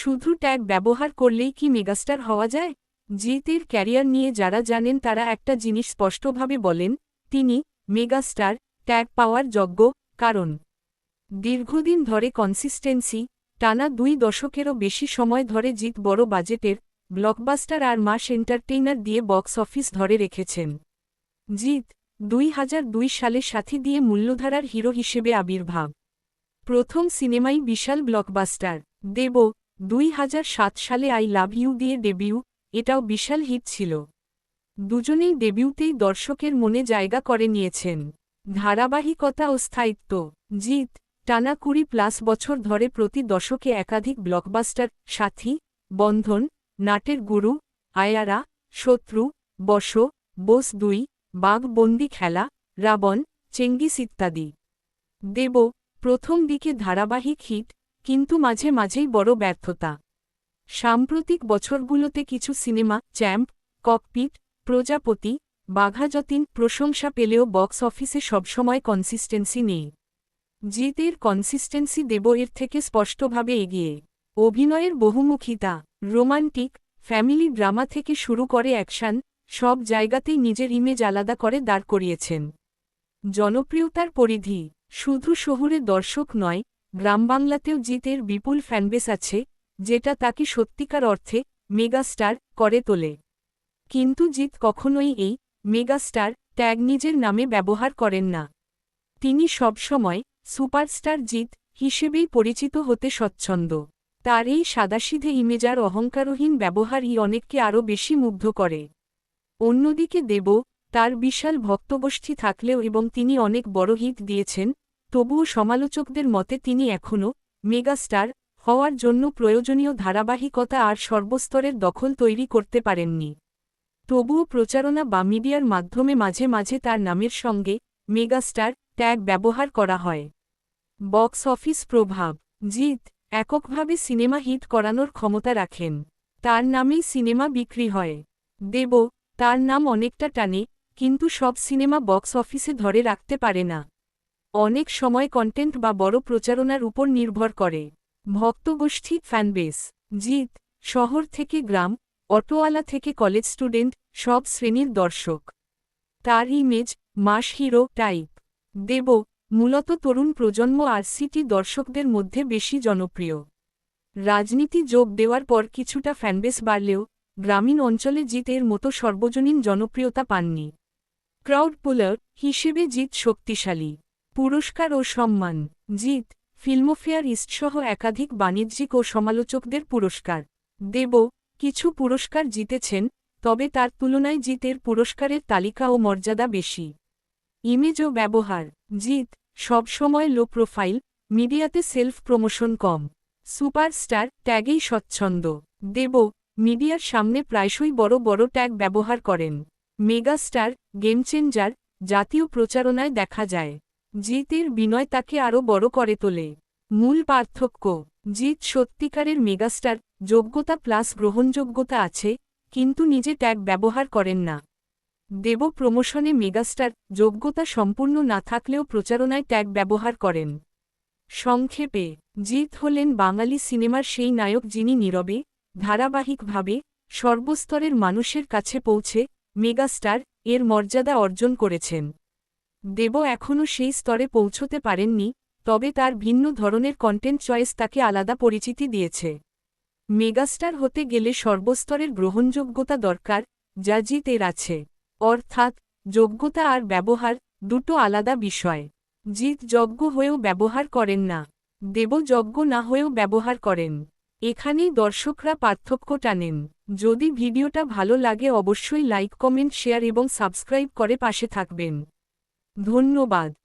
শুধু ট্যাগ ব্যবহার করলেই কি মেগাস্টার হওয়া যায়? জিতের ক্যারিয়ার নিয়ে যারা জানেন তারা একটা জিনিস স্পষ্টভাবে বলেন, তিনি মেগাস্টার ট্যাগ পাওয়ার যোগ্য, কারণ দীর্ঘদিন ধরে কনসিস্টেন্সি টানা দুই দশকেরও বেশি সময় ধরে জিত বড় বাজেটের ব্লকবাস্টার আর মাস এন্টারটেইনার দিয়ে বক্স অফিস ধরে রেখেছেন। জিত দুই হাজার দুই সালে সাথী দিয়ে মূল্যধারার হিরো হিসেবে আবির্ভাব। প্রথম সিনেমাই বিশাল ব্লকবাস্টার দেব দুই হাজার সাত সালে আই লাভ ইউ দিয়ে ডেবিউ, এটাও বিশাল হিট ছিল। দুজনেই ডেবিউতেই দর্শকের মনে জায়গা করে নিয়েছেন। ধারাবাহিকতা ও স্থায়িত্ব, জিত, টানা কুড়ি প্লাস বছর ধরে প্রতি দশকে একাধিক ব্লকবাস্টার, সাথী, বন্ধন, নাটের গুরু, আয়ারা, শত্রু বস বোস দুই, বাঘ বন্দি খেলা, রাবণ, চেঙ্গিস ইত্যাদি। দেব, প্রথম দিকে ধারাবাহিক হিট কিন্তু মাঝে মাঝেই বড় ব্যর্থতা। সাম্প্রতিক বছরগুলোতে কিছু সিনেমা, চ্যাম্প, ককপিট, প্রজাপতি, বাঘাযতীন প্রশংসা পেলেও বক্স অফিসে সবসময় কনসিস্টেন্সি নেই। জিতের কনসিস্টেন্সি দেব এর থেকে স্পষ্টভাবে এগিয়ে। অভিনয়ের বহুমুখিতা, রোমান্টিক, ফ্যামিলি ড্রামা থেকে শুরু করে অ্যাকশন, সব জায়গাতেই নিজের ইমেজ আলাদা করে দাঁড় করিয়েছেন। জনপ্রিয়তার পরিধি, শুধু শহুরে দর্শক নয় গ্রামবাংলাতেও জিতের বিপুল ফ্যানবেস আছে, যেটা তাকে সত্যিকার অর্থে মেগাস্টার করে তোলে। কিন্তু জিত কখনোই এই মেগাস্টার ট্যাগ নিজের নামে ব্যবহার করেন না। তিনি সবসময় সুপারস্টার জিত হিসেবেই পরিচিত হতে স্বচ্ছন্দ। তার এই সাদাসিধে ইমেজার অহংকারহীন ব্যবহারই অনেককে আরও বেশি মুগ্ধ করে। অন্যদিকে দেব তার বিশাল ভক্তগোষ্ঠী থাকলেও এবং তিনি অনেক বড় হিট দিয়েছেন তবুও সমালোচকদের মতে তিনি এখনও মেগাস্টার হওয়ার জন্য প্রয়োজনীয় ধারাবাহিকতা আর সর্বস্তরের দখল তৈরি করতে পারেননি। তবুও প্রচারণা বা মিডিয়ার মাধ্যমে মাঝে মাঝে তার নামের সঙ্গে মেগাস্টার ট্যাগ ব্যবহার করা হয়। বক্স অফিস প্রভাব জিত এককভাবে সিনেমা হিট করানোর ক্ষমতা রাখেন। তার নামেই সিনেমা বিক্রি হয়। দেব, তার নাম অনেকটা টানে, কিন্তু সব সিনেমা বক্স অফিসে ধরে রাখতে পারে না। অনেক সময় কন্টেন্ট বা বড় প্রচারণার উপর নির্ভর করে। ভক্তগোষ্ঠী ফ্যানবেস জিত শহর থেকে গ্রাম, অটোয়ালা থেকে কলেজ স্টুডেন্ট সব শ্রেণির দর্শক। তার image mass hero type Dev, মূলত তরুণ প্রজন্ম আর সিটি দর্শকদের মধ্যে বেশি জনপ্রিয়। রাজনীতি যোগ দেওয়ার পর কিছুটা ফ্যানবেস বাড়লেও, গ্রামীণ অঞ্চলে জিত এর মতো সর্বজনীন জনপ্রিয়তা পাননি। ক্রাউড পুলার হিসেবে জিত শক্তিশালী। পুরস্কার ও সম্মান, জিত, ফিল্মফেয়ার ইস্টসহ একাধিক বাণিজ্যিক ও সমালোচকদের পুরস্কার। দেব, কিছু পুরস্কার জিতেছেন, তবে তার তুলনায় জিতের পুরস্কারের তালিকা ও মর্যাদা বেশি। ইমেজ ও ব্যবহার, জিত, সবসময় লো প্রোফাইল, মিডিয়াতে সেলফ প্রমোশন কম। সুপারস্টার ট্যাগেই স্বচ্ছন্দ। দেব, মিডিয়ার সামনে প্রায়শই বড় বড় ট্যাগ ব্যবহার করেন। মেগাস্টার গেমচেঞ্জার জাতীয় প্রচারণায় দেখা যায়। জিতের বিনয় তাকে আরও বড় করে তোলে। মূল পার্থক্য, জিত সত্যিকারের মেগাস্টার, যোগ্যতা প্লাস গ্রহণযোগ্যতা আছে, কিন্তু নিজে ট্যাগ ব্যবহার করেন না। দেব প্রমোশনে মেগাস্টার, যোগ্যতা সম্পূর্ণ না থাকলেও প্রচারণায় ট্যাগ ব্যবহার করেন। সংক্ষেপে, জিত হলেন বাঙালি সিনেমার সেই নায়ক যিনি নীরবে, ধারাবাহিকভাবে, সর্বস্তরের মানুষের কাছে পৌঁছে, মেগাস্টার, এর মর্যাদা অর্জন করেছেন। দেব এখনও সেই স্তরে পৌঁছতে পারেননি, তবে তার ভিন্ন ধরনের কন্টেন্ট চয়েস তাকে আলাদা পরিচিতি দিয়েছে। মেগাস্টার হতে গেলে সর্বস্তরের গ্রহণযোগ্যতা দরকার, যা জিতের আছে। অর্থাৎ, যোগ্যতা আর ব্যবহার, দুটো আলাদা বিষয়। জিত যজ্ঞ হয়েও ব্যবহার করেন না। দেব যজ্ঞ না হয়েও ব্যবহার করেন। এখানেই দর্শকরা পার্থক্য টানেন। যদি ভিডিওটা ভালো লাগে অবশ্যই লাইক কমেন্ট শেয়ার এবং সাবস্ক্রাইব করে পাশে থাকবেন। ধন্যবাদ।